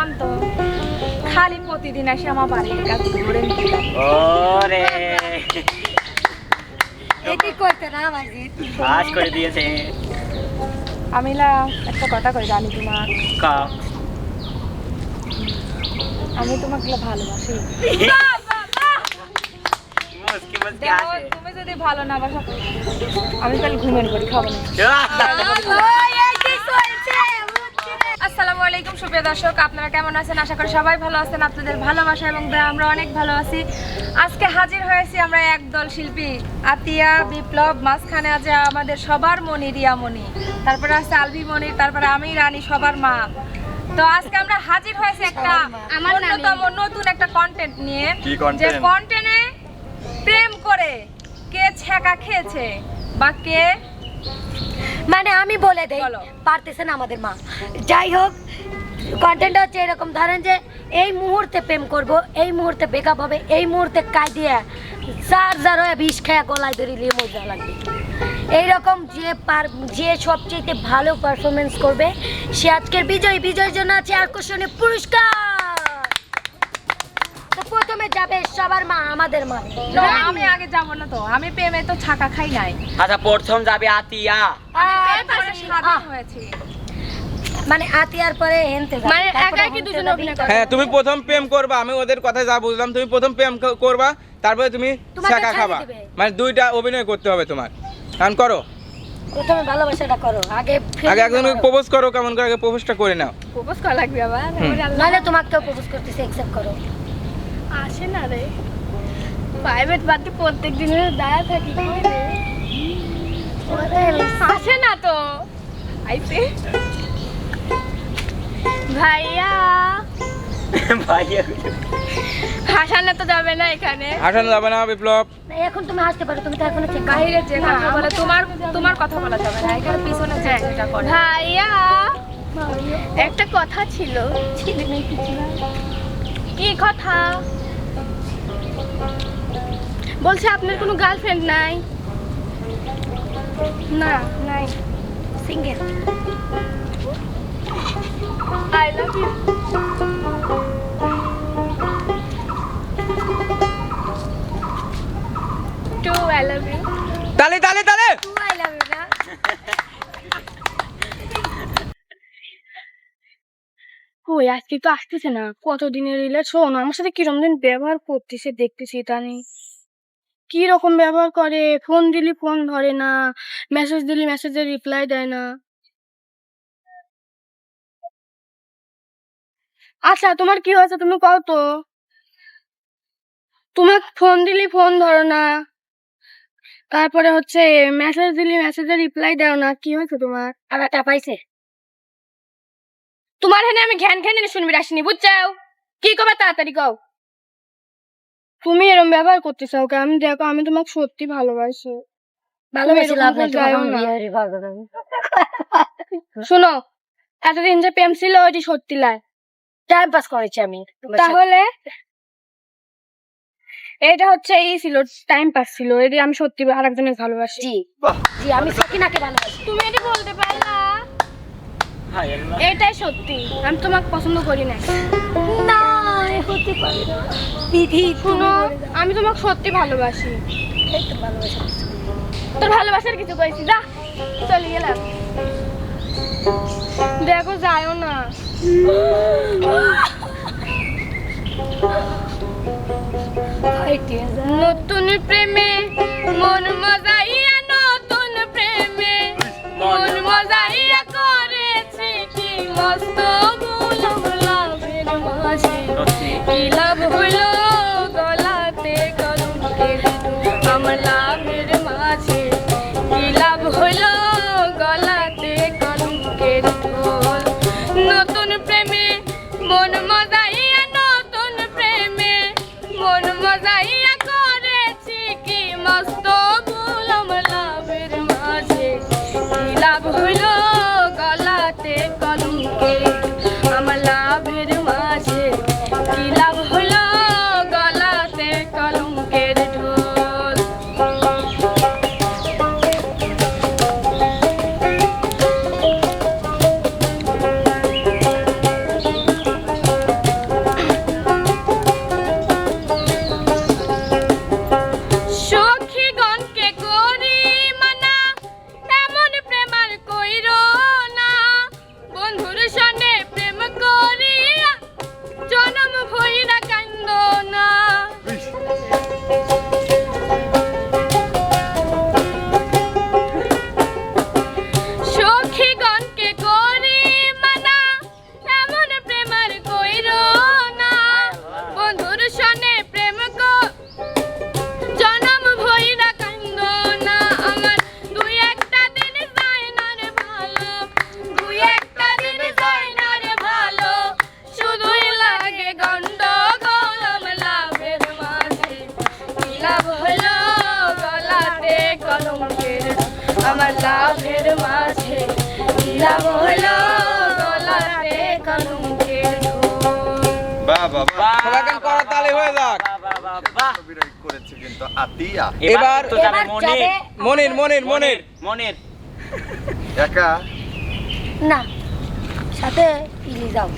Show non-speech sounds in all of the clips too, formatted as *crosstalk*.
কন তো খালি প্রতিদিন এসে আমার বাড়ির নিতে দেয়। ওরে। এটি করতে না মাজিদ পাস করে দিয়েছে। আমি না একটা কথা কই জানি তোমার? কা। আমি তোমাকে ভালোবাসি। আসে তুমি যদি ভালো না বাসো আমি তাহলে ঘুমের করি খাব না। সুপ্রিয় দর্শক আপনারা কেমন আছেন? আশা করি সবাই ভালো আছেন। আপনাদের ভালোবাসা এবং আমরা অনেক ভালো আছি। আজকে হাজির হয়েছি আমরা একদল শিল্পী আতিয়া বিপ্লব মাঝখানে আছে আমাদের সবার মনি রিয়া মনি তারপরে আছে আলবি মনি তারপরে আমি রানী সবার মা। তো আজকে আমরা হাজির হয়েছি একটা আমার অন্যতম নতুন একটা কন্টেন্ট নিয়ে। যে কন্টেন্টে প্রেম করে কে ছ্যাঁকা খেয়েছে বা কে মানে আমি বলে দেই বলো। পারতেছে আমাদের মা। যাই হোক কন্টেন্ট হচ্ছে এরকম। ধরেন যে এই মুহূর্তে প্রেম করব এই মুহূর্তে ব্রেকআপ হবে এই মুহূর্তে কাই দিয়ে চার যার হয়ে বিষ খেয়া গলায় ধরে নিয়ে মজা লাগবে। এইরকম যে পার যে সবচেয়ে ভালো পারফরমেন্স করবে সে আজকের বিজয় বিজয়ের জন্য আছে আকর্ষণীয় পুরস্কার। প্রথমে যাবে সবার মা আমাদের মা। না, আমি আগে যাব না তো। আমি প্রেমে তো ছাকা খাই নাই। আচ্ছা প্রথম যাবে আতিয়া। হয়েছি। মানে আতিয়ার পরে হেনতে মানে একাই কি দুজনে। অভিনয় করে? হ্যাঁ তুমি প্রথম প্রেম করবা আমি ওদের কথা যা বুঝলাম তুমি প্রথম প্রেম করবা তারপরে তুমি শাখা খাবা। মানে দুইটা অভিনয় করতে হবে তোমার। কারণ করো। প্রথমে ভালোবাসাটা করো আগে আগে একজনকে প্রপোজ করো কেমন করে আগে প্রপোজটা করে নাও। প্রপোজ করা লাগবে আবার? নাহলে তোমাকে প্রপোজ করতেছে অ্যাকসেপ্ট করো। আসে না রে। প্রাইভেট বাড়িতে প্রত্যেক দিনের দাঁড়া থাকি আসে না তো। আইসে ভাইয়া। ভাইয়া। হাসানো তো যাবে না এখানে। হাসানো যাবে না বিপ্লব। এখন তুমি হাসতে পারো তুমি তো এখনও বাইরে যে বলে তোমার তোমার কথা বলা যাবে না। এখানে পিছনে যে করে। ভাইয়া। একটা কথা ছিল। কি কথা? বলছে আপনার কোনো গার্লফ্রেন্ড নাই? না নাই। Single I love you too I love you তালে তালে তালে! আই লাভ ইউ না ওই আজকে তো আসতেছে না। কতদিনের রিলেশন আমার সাথে কিরম দিন ব্যবহার করতেছে দেখতেছি তা নেই কি রকম ব্যবহার করে? ফোন দিলি ফোন ধরে না। মেসেজ দিলি মেসেজের রিপ্লাই দেয় না। আচ্ছা তোমার কি হয়েছে? তুমি কও তো। তোমার ফোন দিলি ফোন ধরো না। তারপরে হচ্ছে মেসেজ দিলি মেসেজে রিপ্লাই দাও না। কি হয়েছে তোমার? আর একটা পাইছে তোমার হেনে আমি ঘ্যান ঘ্যান শুনবি আসিনি বুঝছাও? কি কবে তাড়াতাড়ি কও। তুমি এরকম ব্যবহার করতে চাও কে আমি দেখো আমি তোমাকে সত্যি ভালোবাসি। ভালোবেসে লাভ নেই। শোনো এতদিন যে প্রেম ছিল ওইটি সত্যি লাই। টাইম পাস করেছি আমি। তাহলে এটা হচ্ছে এই ছিল টাইম পাস ছিল। এটি আমি সত্যি আরেকজনের ভালোবাসি। জি। জি আমি সকিনাকে ভালোবাসি। তুমি এটি বলতে পারলা এটাই সত্যি। আমি তোমাকে পছন্দ করি না না হতে পারে না। বিধি শুনো আমি তোমাকে সত্যি ভালোবাসি। এই তো ভালোবাসা। তোর ভালোবাসার কিছু কইছি যা। চলে গেলাম। দেখো যায়ও না। নতুন প্রেমে মন মজাইয়া নতুন প্রেমে মন মজাইয়া করেছি কি মস্ত। আতিয়া। এবার- তো যাবে মনির। মনির মনির মনির। মনির একা? না সাথে ইলি যাও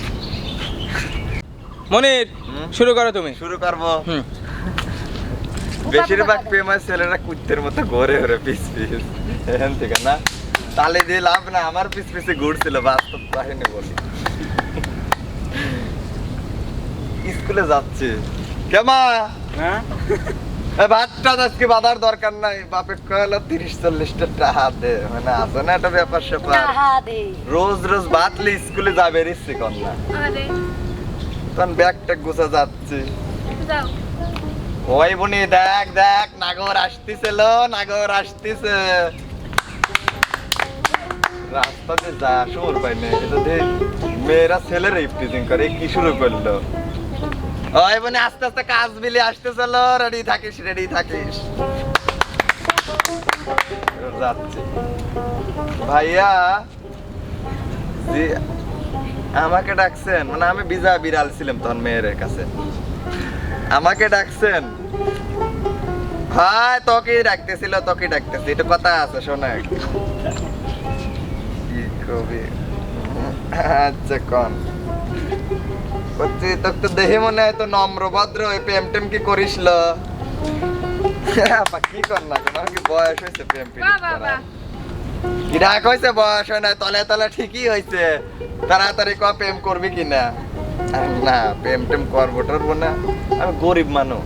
মনির শুরু করো তুমি। শুরু করব? বেশিরভাগ প্রেমার ছেলেরা কুত্তের মতো ঘরে ঘরে পিস পিস। এখান থেকে না? তালে দিয়ে লাভ না আমার পিস পিসে ঘুরছিল বাস্তব কাহিনী বলি। স্কুলে যাচ্ছে। কেমা হ্যাঁ? ভাতটা আজকে বাঁধার দরকার নাই। বাপে কয়লা তিরিশ চল্লিশটা টাকা দে। মানে আছে না একটা ব্যাপার স্যাপার? রোজ রোজ বাতলে স্কুলে যাবে রিসি কন্যা তখন ব্যাগটা গুছা যাচ্ছে। ওই বনি দেখ দেখ নাগর আসতেছিল নাগর আসতেছে। রাস্তাতে যা শুর পাই না। এটা মেয়েরা ছেলেরা ইফটিজিং করে কি শুরু করল? ওই বনি আস্তে আস্তে কাজ বিলি আসতেছিল রেডি থাকিস রেডি থাকিস। ভাইয়া আমাকে ডাকছেন মানে আমি বিজা বিড়াল ছিলাম তখন মেয়ের কাছে। আমাকে ডাকছেন। ভাই তোকে ডাকতেছিল তোকে ডাকতেছি এটা কথা আছে, শোনা কি কবি? আচ্ছা কন। করছি তোকে তো দেখে মনে হয় তো নম্র ভদ্র ওই প্রেম টেম কি করিস ল? কি কর না তোমার কি বয়স হয়েছে প্রেম কি ডাক হয়েছে? বয়স হয় না তলে তলে ঠিকই হয়েছে। তাড়াতাড়ি ক প্রেম করবি কিনা আরে না প্রেম টেম করব টরবো না। আমি গরিব মানুষ।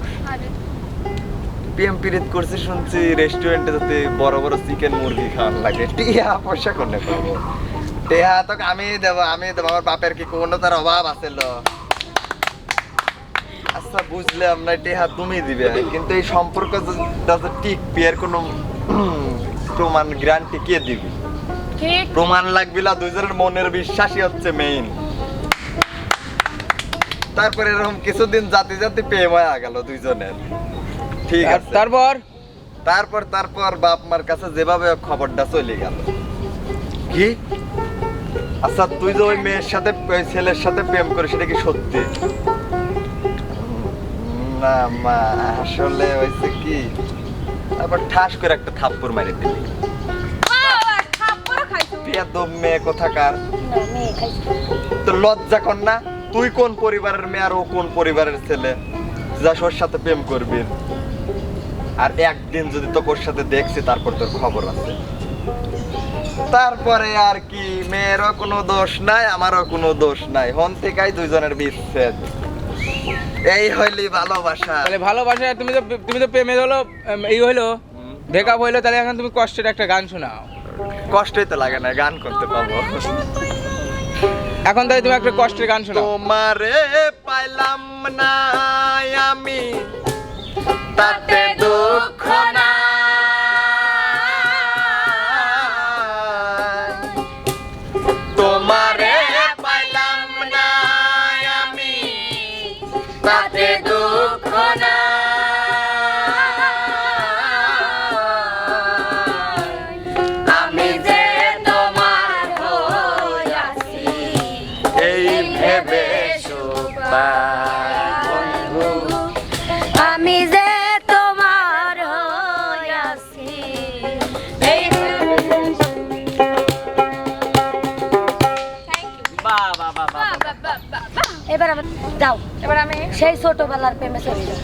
প্রেম পিরিত করছি শুনছি রেস্টুরেন্টে যাতে বড় বড় চিকেন মুরগি খাওয়ার লাগে। টিয়া পয়সা কোনে পাবো? টিয়া তো আমি দেবো আমি দেবো আমার বাপের কি কোনো তার অভাব আছে লো? আচ্ছা বুঝলাম না টিহা তুমি দিবে। কিন্তু এই সম্পর্ক যাতে টিকবি এর কোনো প্রমাণ গ্যারান্টি কে দিবি? প্রমাণ লাগবে না দুইজনের মনের বিশ্বাসই হচ্ছে মেইন তারপরে এরকম কিছুদিন জাতি জাতি প্রেম হয়ে গেল দুইজনের। ঠিক আছে। তারপর? তারপর তারপর বাপ মার কাছে যেভাবে খবরটা চলে গেল। কি? আচ্ছা তুই যে ওই মেয়ের সাথে ছেলের সাথে প্রেম করিস সেটা কি সত্যি? না মা আসলে হয়েছে কি? তারপর ঠাস করে একটা থাপ্পড় মারি দিলি। মেয়ে কোথাকার? তো লজ্জা কর না তুই কোন পরিবারের মেয়ে আর ও কোন পরিবারের ছেলে? যা ওর সাথে প্রেম করবি। আর একদিন যদি তোকে ওর সাথে দেখছি তারপর তোর খবর আছে। তারপরে আর কি মেয়েরও কোনো দোষ নাই আমারও কোনো দোষ নাই। হন থেকেই দুইজনের বিচ্ছেদ। এই হইলি ভালোবাসা। তাহলে ভালোবাসা তুমি তো তুমি তো প্রেমে হলো এই হইল ব্রেকআপ হইল তাহলে এখন তুমি কষ্টের একটা গান শোনাও। কষ্টই তো লাগে না গান করতে পাবো। এখন তাহলে তুমি একটা কষ্টের গান শোনাও। তোমারে পাইলাম না আমি তাতে দুঃখ না আবার যাও। এবার আমি সেই ছোটবেলার প্রেমে চলে যাও।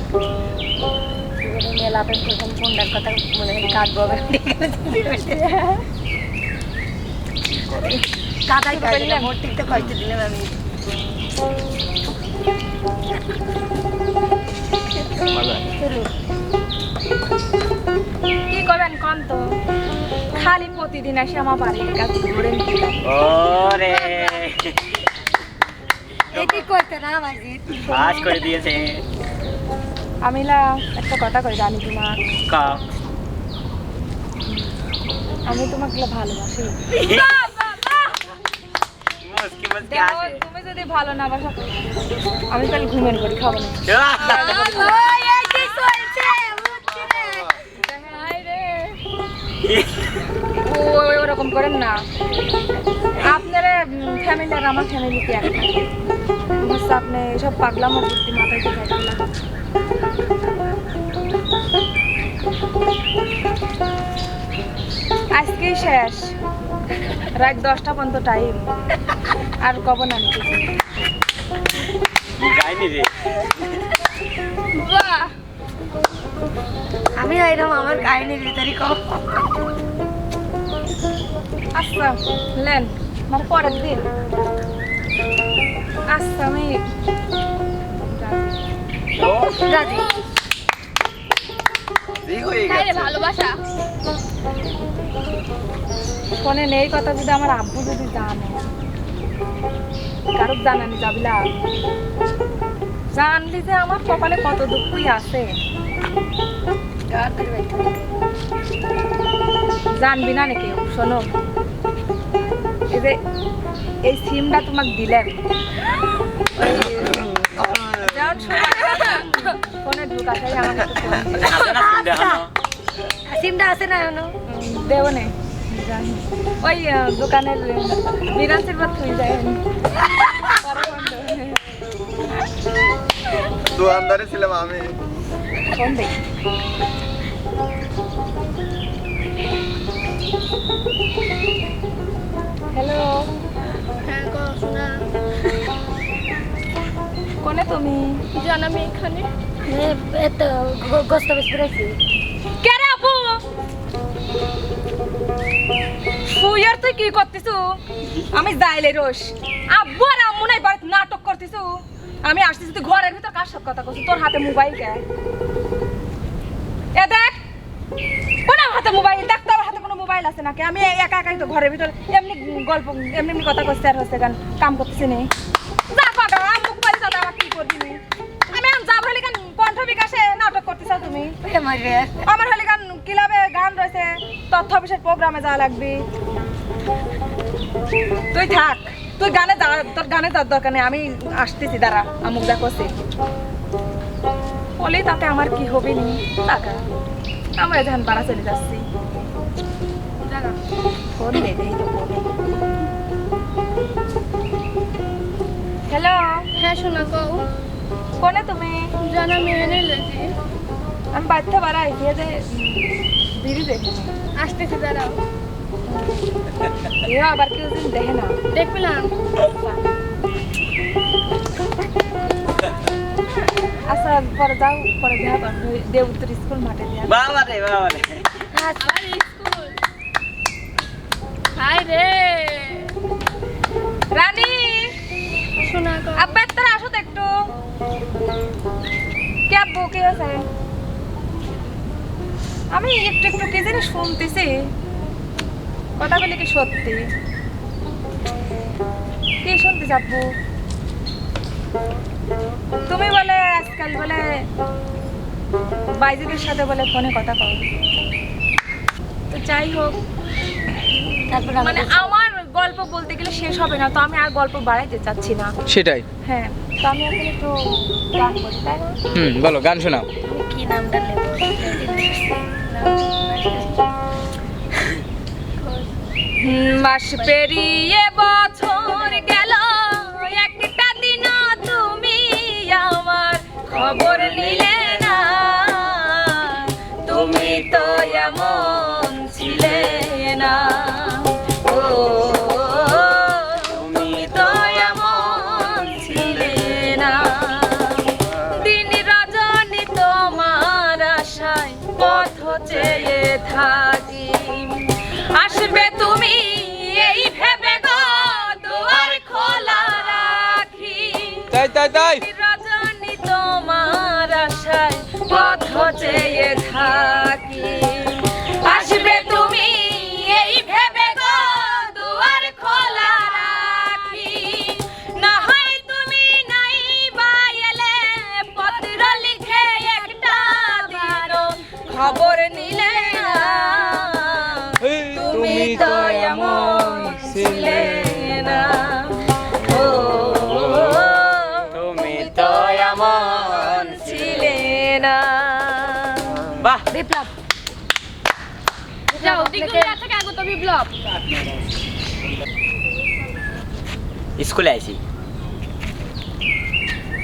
মেলা প্রেম করতাম কোনটার কথা মনে হয় কাঁদবো আবার। কাদাই পাইলে না। মোট টিকতে কষ্ট দিলাম আমি। কি করবেন কন তো? খালি প্রতিদিন আসে আমার বাড়ির কাছে ঘুরে নিতে ওরে। ফাঁস করে আমিলা একটা কথা কই জানি তোমার? আমি তোমাকে ভালোবাসি। তুমি যদি ভালো না বাসা আমি তাহলে ঘুমের খাব না। ওরকম করেন না। আপনার ফ্যামিলি আর আমার ফ্যামিলিতে একটা বুঝতে আপনি সব পাগলামো বুদ্ধি মাথায় দিয়ে থাকবে না আজকেই শেষ রাত দশটা পর্যন্ত টাইম আর কব না আমি রে এরকম আমার কাহিনীর ভিতরে কম আচ্ছা লেন মানে পরের দিন আচ্ছা আমি রাজি ভালোবাসা। ফোনে নেই কথা যদি আমার আব্বু যদি জানে। কারুক জানানি যাবিলা জানলি যে আমার কপালে কত দুঃখই আছে। জানবি না নাকি? শোনো। এই যে এই সিমটা তোমাকে দিলেন। ফোনে। আছে না সিম দেখানো সিমটা আছে না এখনও? দেবো নে। ওই দোকানের বিরান্সের পর তুই যায়। দোকানদারে ছিলাম আমি। ফোন দে। কোনে তুমি? জানামি এখানে। এতো গোস্ত বেশ পেরেছি কে রে আপু? ফুয়ার তুই কি করতেছু? আমি যাইলে রোস আব্বু আর আম্মু নাই বাড়িতে নাটক করতেছু। আমি আসতেছি তুই ঘরের ভিতর কার সাথে কথা করছিস তোর হাতে মোবাইল কে? এ দেখ কোন হাতে মোবাইল দেখ তোর হাতে কোনো মোবাইল আছে নাকি? আমি একা একাই তো ঘরের ভিতর এমনি গল্প এমনি এমনি কথা করছি আর হচ্ছে গান কাম করতেছি নি যা কথা আম্মু বাড়ি যাতে আমার কি করবি নি? আমি এখন যাব হলে গান কণ্ঠ বিকাশে নাটক তুমি? আমার হলে গান ক্লাবে গান রয়েছে। তথ্য অফিসের প্রোগ্রামে যাওয়া লাগবে। তুই থাক। তুই গানে তোর গানে যাওয়ার দরকার নেই। আমি আসতেছি দাঁড়া। আমুক করছি বলি তাতে আমার কি হবে নি? টাকা আমরা ধান পাড়া চলে যাচ্ছি। ফোন দে দেই তো হ্যালো হ্যাঁ শোনা গো কোনে তুমি? জানামি এনে লেছি আমি বাড়িতে বাড়াই দিয়ে যে দিদি দেখে আসতেছি দাঁড়াও। এ আবার কেউ দিন দেখে না। দেখলাম আচ্ছা পরে যাও পরে দেখা কর। দেবুত্তর স্কুল মাঠে দিয়া। বাবা রে বাবা রে। আবার স্কুল। হাই রে। রানী! শোনা আব্বা তারা আসো তো একটু। কে আব্বু কি হয়েছে? আমি একটু একটু কি জানি শুনতেছি। কথা বলে কি সত্যি? কি শুনতে আব্বু? তুমি বলে আজকাল বলে বাইজিদের সাথে বলে ফোনে কথা কও। তো যাই হোক তারপর মানে আমার গল্প বলতে গেলে শেষ হবে না তো আমি আর গল্প বাড়াইতে চাচ্ছি না। সেটাই। হ্যাঁ তো আমি এখন একটু গান বলি তাই না? হুম বলো গান শোনাও। কি নামটা নেব মাস পেরিয়ে বছর গেল একটা দিন তুমি আমার খবর নিলে। তাই তাই। রজনী তোমার আশায় পথ চেয়ে থাকি। স্কুলে আইছি।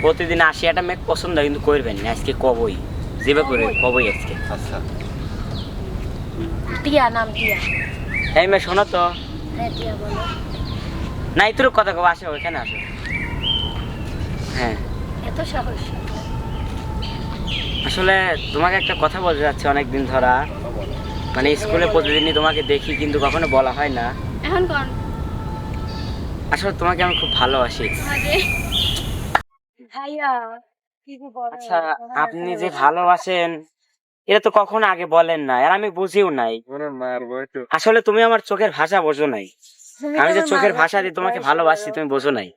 প্রতিদিন আসি একটা মেঘ পছন্দ হয় কিন্তু করবেন না। আজকে কবই। যেভাবে করে কবই? আজকে। আচ্ছা। টিয়া নাম টিয়া। এই মেয়ে শোনো তো। হ্যাঁ টিয়া নাই তোর কথা কব আসো এখানে আসো। হ্যাঁ। এত সাহস। আসলে তোমাকে একটা কথা বলতে যাচ্ছে অনেকদিন ধরা। মানে স্কুলে প্রতিদিনই তোমাকে দেখি কিন্তু কখনো বলা হয় না। এখন কোন? আসলে তোমাকে আমি খুব ভালোবাসি। ভাইয়া আচ্ছা আপনি যে ভালোবাসেন এটা তো কখনো আগে বলেন না আর আমি বুঝিও নাই। আসলে তুমি আমার চোখের ভাষা বোঝো নাই। আমি যে চোখের ভাষা দিয়ে তোমাকে ভালোবাসি তুমি বোঝো নাই।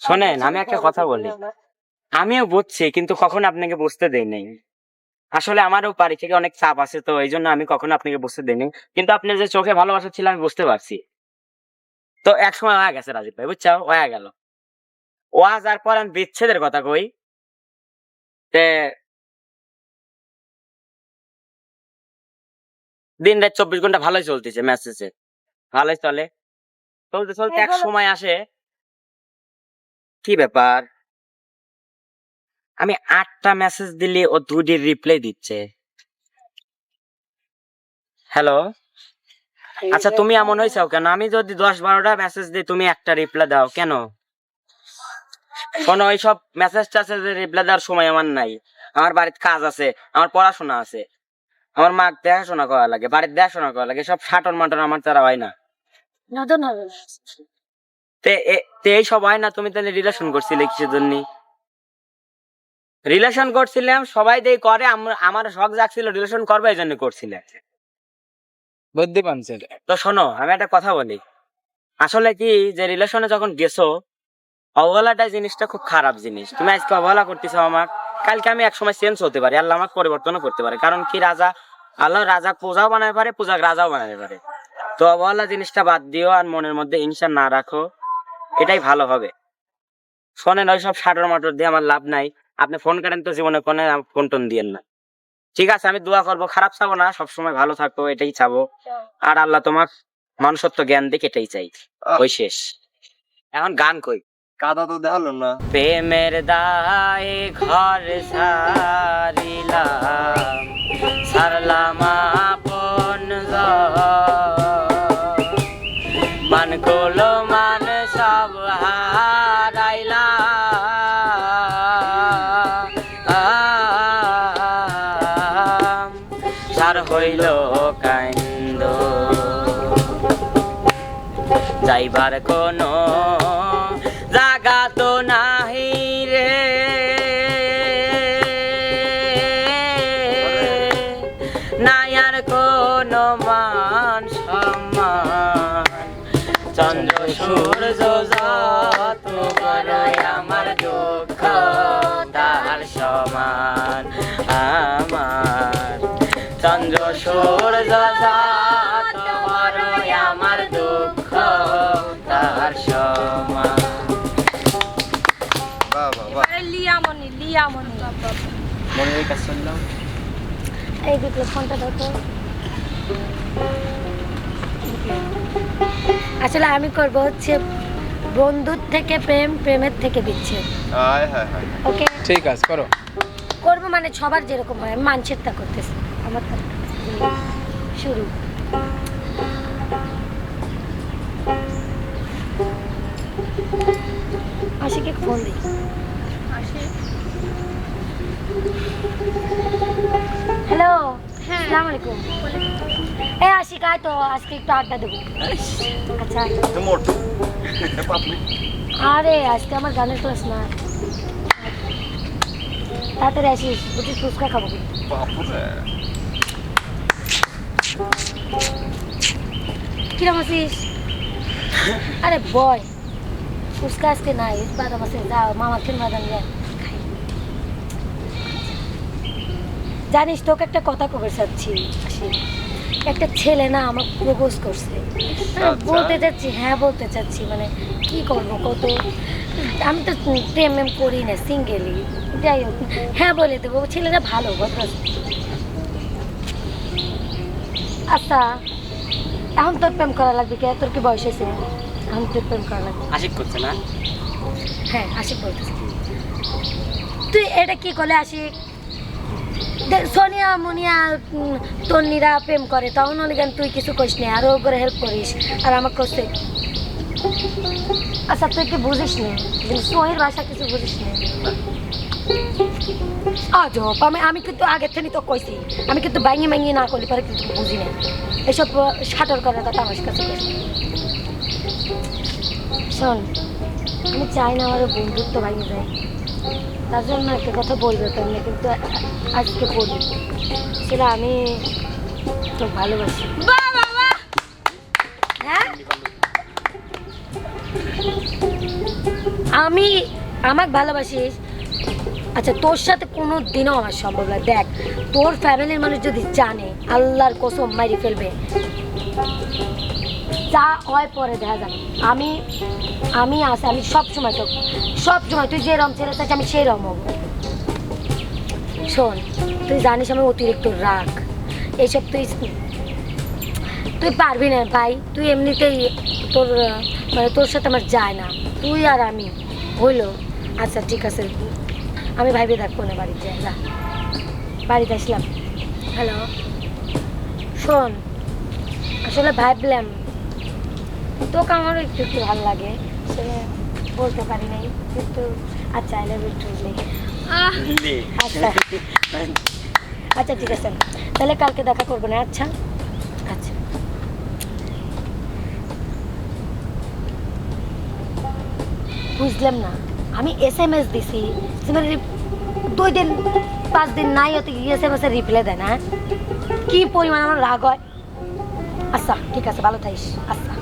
শোনেন আমি একটা কথা বলি। আমিও বুঝছি কিন্তু কখনো আপনাকে বুঝতে দেই নাই। আসলে আমারও বাড়ি থেকে অনেক চাপ আছে তো এই জন্য আমি কখনো আপনাকে বুঝতে দেইনি। কিন্তু আপনি যে চোখে ভালোবাসা ছিল আমি বুঝতে পারছি। তো এক সময় হয়ে গেছে রাজীব ভাই বুঝছ? হয়ে গেল। ওয়া যার পর আমি বিচ্ছেদের কথা কই। তে দিন রাত চব্বিশ ঘণ্টা ভালোই চলতেছে মেসেজে ভালোই চলে। চলতে চলতে এক সময় আসে। কি ব্যাপার? আমি আটটা মেসেজ দিলে ও দুটি রিপ্লাই দিচ্ছে। হ্যালো আচ্ছা তুমি এমন হয়েছো কেন? আমি যদি দশ বারোটা মেসেজ দিই তুমি একটা রিপ্লাই দাও কেন? শোনো এইসব মেসেজ টাসেজের রিপ্লাই দেওয়ার সময় আমার নাই। আমার বাড়িতে কাজ আছে আমার পড়াশোনা আছে। আমার মা দেখাশোনা করা লাগে বাড়ির দেখাশোনা করা লাগে সব সাটন মাটন আমার দ্বারা হয় না। তে এই সব হয় না? তুমি তাহলে রিলেশন করছিলে কিসের জন্য? রিলেশন করছিলাম সবাই দিয়ে করে আমার শখ জাগছিল রিলেশন করবে এই জন্য করছিলে বুদ্ধি পানছে তো শোনো আমি একটা কথা বলি। আসলে কি যে রিলেশনে যখন গেছো অবহেলাটা জিনিসটা খুব খারাপ জিনিস। তুমি আজকে অবহেলা করতেছো আমার কালকে আমি এক সময় চেঞ্জ হতে পারি আল্লাহ আমাকে পরিবর্তনও করতে পারে। কারণ কি রাজা? আল্লাহ রাজা পূজাও বানাতে পারে পূজা রাজাও বানাতে পারে। তো অবহেলা জিনিসটা বাদ দিও আর মনের মধ্যে হিংসা না রাখো এটাই ভালো হবে। শোনেন ওই সব সাটর মাটর দিয়ে আমার লাভ নাই। আপনি ফোন করেন তো জীবনে কোনো ফোন টোন দিয়েন না। ঠিক আছে আমি দোয়া করব খারাপ চাবো না সবসময় ভালো থাকো এটাই চাবো। আর আল্লাহ তোমার মানুষত্ব জ্ঞান দিক এটাই চাই। ওই শেষ। এখন গান কই? কাদা তো দেখাল না। প্রেমের দায়ে ঘর সারিলাম সারলাম আপন মান যাইবার কোনো মনের কাছে শুনলাম এই বিপ্লব ফোনটা দাও তো আসলে আমি করব হচ্ছে বন্ধুর থেকে প্রেম প্রেমের থেকে বিচ্ছেদ। হায় হায় হায়। ওকে? ঠিক আছে করো। করব মানে সবার যেরকম হয় আমি মানছেরটা করতেছি। আমার তো শুরু। আশিকে ফোন দিই। হ্যালো হ্যাঁ। আসসালামু আলাইকুম এ আশিক আয় তো আজকে একটু আড্ডা দেবো। আচ্ছা *laughs* আরে আজকে আমার গানের ক্লাস না। তাড়াতাড়ি আসিস বুঝিস ফুচকা খাব। কিরম আছিস? আরে বয়। ফুচকা আজকে নাই বাদাম আছে যাও মামা খেন বাদাম যায় জানিস তোকে একটা কথা কবে চাচ্ছি একটা ছেলে না আমার প্রপোজ করছে। মানে আচ্ছা। বলতে চাচ্ছি হ্যাঁ বলতে চাচ্ছি মানে কি করব কত? আমি তো প্রেম মেম করি না সিঙ্গেলি যাই হোক হ্যাঁ বলে দেবো ছেলেটা ভালো ভদ্র আচ্ছা এখন তোর প্রেম করা লাগবে কে? তোর কি বয়স হয়েছে? এখন তোর প্রেম করা লাগবে। আশিক করছে না? হ্যাঁ আশিক বলতেছি। তুই এটা কি করলে আশিক? সোনিয়া মুনিয়া তন্নিরা প্রেম করে, তখন কেন তুই কিছু করিস না আরও করে হেল্প করিস, আর আমাকে করতে আচ্ছা তুই কি বুঝিস না? সোহের ভাষা কিছু বুঝিস না? আজব, আমি আমি কিন্তু আগের থেকে তো কইছি, আমি কিন্তু বাইঙে বাইঙে না করলে পরে কিন্তু বুঝি না এসব সাঁটার করার কথা আমার কাছে শোন, আমি চাই না আমার বন্ধুত্ব ভাঙে যায়। তার জন্য একটা কথা বলবে তোমরা কিন্তু আজকে বলি। সেটা আমি তো ভালোবাসি। হ্যাঁ? আমি আমাকে ভালোবাসিস আচ্ছা তোর সাথে কোনো দিনও আমার সম্ভব না। দেখ তোর ফ্যামিলির মানুষ যদি জানে আল্লাহর কসম মারি ফেলবে। যা হয় পরে দেখা যাবে। আমি আমি আছে, আমি সব সময় তো সব সময় তুই যে রম ছেড়ে চাইছি আমি সেই রম হব। শোন, তুই জানিস আমি অতিরিক্ত রাগ। এইসব তুই তুই পারবি না ভাই, তুই এমনিতেই তোর মানে তোর সাথে আমার যায় না। তুই আর আমি। হইল? আচ্ছা ঠিক আছে। আমি ভাইবে থাকব না বাড়িতে যা। বাড়িতে আসলাম। হ্যালো? শোন, আসলে ভাবলাম তোকে আমারও একটু একটু ভালো লাগে। আসলে বলতে পারি নাই কিন্তু আচ্ছা I love you too ah আচ্ছা। আচ্ছা ঠিক আছে। তাহলে কালকে দেখা করব না আচ্ছা? আচ্ছা। বুঝলাম না। আমি এস এম এস দিছি। দুই দিন পাঁচ দিন নাই হতে এস এম এস এর রিপ্লাই দেয় না হ্যাঁ? কি পরিমাণ আমার রাগ হয়? আচ্ছা ঠিক আছে ভালো থাকিস। আচ্ছা।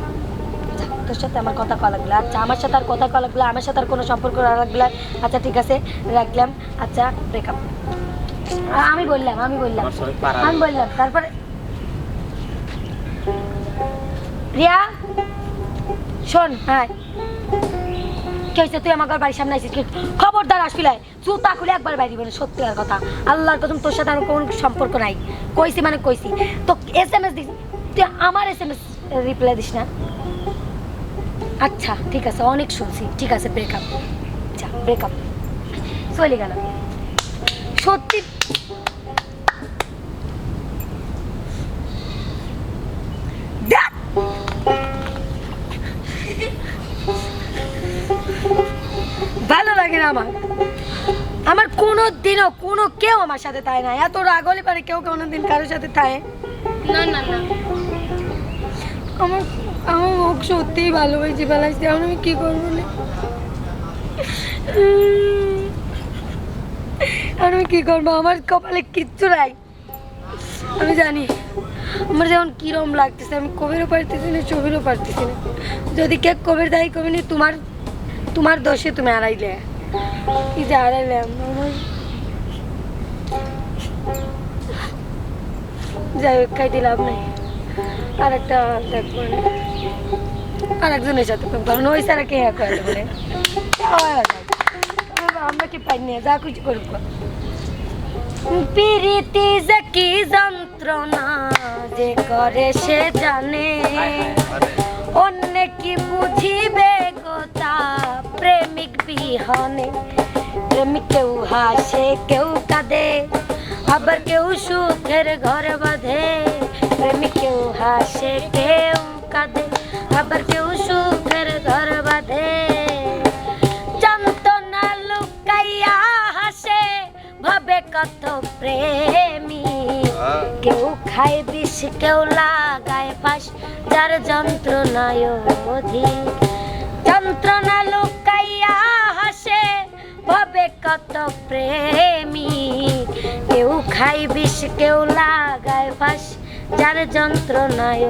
তোর সাথে আমার কথা কওয়া লাগল আচ্ছা আমার সাথে আর কথা কওয়া লাগল আমার সাথে আর কোনো সম্পর্ক লাগল আচ্ছা ঠিক আছে রাখলাম। আচ্ছা ব্রেকআপ আমি বললাম আমি বললাম। আমি বললাম তারপরে রিয়া শোন হ্যাঁ। কি হয়েছে? তুই আমার বাড়ির সামনে আসিস খবরদার আসবি লাই জুতা খুলে একবার বাইরে বেরো সত্যি আর কথা। আল্লাহর তোর সাথে আমার কোনো সম্পর্ক নাই। কইছি মানে কইছি। তো এস এম এস দিস তুই আমার এস এম এস রিপ্লাই দিস না। আচ্ছা ঠিক আছে অনেক শুনছি। ঠিক আছে ব্রেকআপ আচ্ছা ব্রেকআপ চলে গেল সত্যি! ভালো লাগে না আমার। আমার কোনো দিনও কোনো কেউ আমার সাথে তাই না। এত রাগ হলে পারে কেউ কোনো দিন কারোর সাথে থাকে না না না। আমার আমার মুখ সত্যিই ভালোবেসে ফেলাইছে এখন আমি কি করব না আর আমি কি করব? আমার কপালে কিচ্ছু নাই। আমি জানি, আমার যেমন কিরম লাগতেছে, আমি কবিরও পারতেছি না, ছবিরও পারতেছি না। যদি কে কবির দায়ী, কবি নি তোমার তোমার দোষে তুমি হারাইলে। কি যে হারাইলাম আমার যাই হোক, খাইতে লাভ নাই। আর একটা দেখব না। সাথে প্রেম ওই কে আমরা কি পাই না, যা যে কি যন্ত্রণা যে করে সে জানে। অন্য কি বুঝিবে গোটা প্রেমিক বিহনে। প্রেমিক কেউ হাসে, কেউ কাঁদে, আবার কেউ সুখের ঘর বাঁধে। প্রেমিক কেউ হাসে, কেউ কাঁদে। আবার কেউ সুখের ঘর বাঁধে। যন্ত্রণা লুকাইয়া হাসে। ভাবে কত প্রেমী। কেউ খায় বিষ কেউ লাগায় পাশ। যার যন্ত্রণায় অধিক যন্ত্রণা লুকাইয়া হাসে। ভাবে কত প্রেমী। কেউ খাই বিষ কেউ লাগায় ফাঁস যার যন্ত্রণায়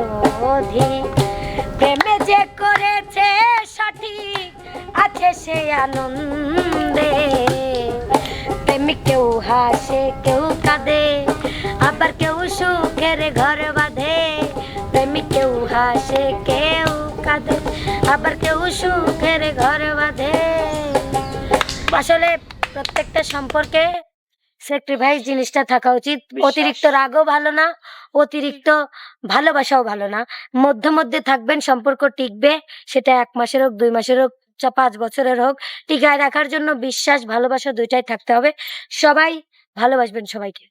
প্রেমে যে করেছে সঠিক, আছে সে আনন্দে। প্রেমিক কেউ হাসে, কেউ কাঁদে, আবার কেউ সুখের ঘর বাঁধে। প্রেমিক কেউ হাসে, কেউ কাঁদে, আবার কেউ সুখের ঘর বাঁধে। আসলে প্রত্যেকটা সম্পর্কে স্যাক্রিফাইস জিনিসটা থাকা উচিত। অতিরিক্ত রাগও ভালো না অতিরিক্ত ভালোবাসাও ভালো না। মধ্যে মধ্যে থাকবেন সম্পর্ক টিকবে সেটা এক মাসের হোক দুই মাসের হোক পাঁচ বছরের হোক টিকায় রাখার জন্য বিশ্বাস ভালোবাসা দুইটাই থাকতে হবে। সবাই ভালোবাসবেন সবাইকে।